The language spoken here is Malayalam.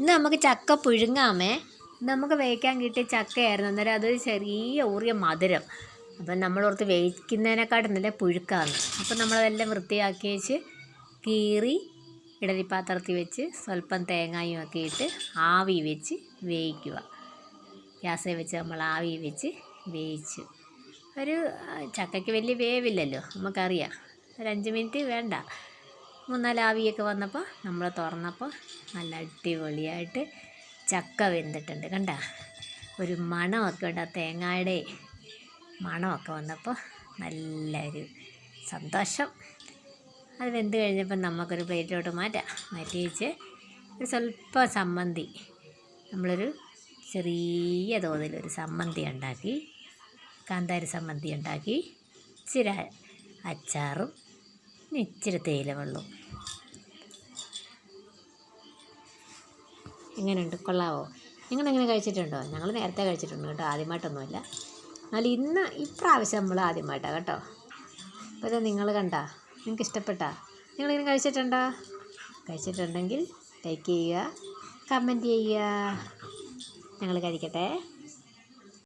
ഇന്ന് നമുക്ക് ചക്ക പുഴുങ്ങാമേ. നമുക്ക് വേവിക്കാൻ കിട്ടിയ ചക്കയായിരുന്നു. അന്നേരം അത് ചെറിയ ഊറിയ മധുരം. അപ്പം നമ്മളോർത്ത് വേവിക്കുന്നതിനെക്കാട്ടും നല്ല പുഴുക്കാണ് അപ്പം നമ്മളതെല്ലാം വൃത്തിയാക്കി വെച്ച് കീറി ഇടലി പാത്രത്തിൽ വെച്ച് സ്വല്പം തേങ്ങായും ഒക്കെ ഇട്ട് ആവി വെച്ച് വേവിക്കുക. ഗ്യാസിൽ വെച്ച് നമ്മൾ ആവി വെച്ച് വേവിച്ചു. ഒരു ചക്കയ്ക്ക് വലിയ വേവില്ലല്ലോ. നമുക്കറിയാം. ഒരു അഞ്ച് മിനിറ്റ് വേണ്ട. മൂന്നാൽ ആവിയൊക്കെ വന്നപ്പോൾ നമ്മൾ തുറന്നപ്പോൾ നല്ല അടിപൊളിയായിട്ട് ചക്ക വെന്തിട്ടുണ്ട് കണ്ട? ഒരു മണമൊക്കെ ഉണ്ട് ആ തേങ്ങയുടെ മണമൊക്കെ വന്നപ്പോൾ നല്ലൊരു സന്തോഷം. അത് വെന്ത് കഴിഞ്ഞപ്പോൾ നമുക്കൊരു പ്ലേറ്റിലോട്ട് മാറ്റാം. മാറ്റി വെച്ച് ഒരു സ്വല്പം സമ്മന്തി നമ്മളൊരു ചെറിയ തോതിൽ ഒരു സമ്മന്തി ഉണ്ടാക്കി കാന്താരി സമ്മന്തി ഉണ്ടാക്കി ഇച്ചിരി അച്ചാറും പിന്നെ ഇച്ചിരി തേയില വെള്ളവും എങ്ങനെയുണ്ട്? കൊള്ളാവോ? നിങ്ങളെങ്ങനെ കഴിച്ചിട്ടുണ്ടോ? ഞങ്ങൾ നേരത്തെ കഴിച്ചിട്ടുണ്ട് കേട്ടോ ആദ്യമായിട്ടൊന്നുമില്ല. എന്നാൽ ഇന്ന് ഇപ്രാവശ്യം നമ്മൾ ആദ്യമായിട്ടാണ് കേട്ടോ. അപ്പോൾ ഇത് നിങ്ങൾ കണ്ടാ? നിങ്ങൾക്ക് ഇഷ്ടപ്പെട്ടാ? നിങ്ങളിങ്ങനെ കഴിച്ചിട്ടുണ്ടോ? കഴിച്ചിട്ടുണ്ടെങ്കിൽ ലൈക്ക് ചെയ്യുക കമന്റ് ചെയ്യുക. ഞങ്ങൾ കഴിക്കട്ടെ.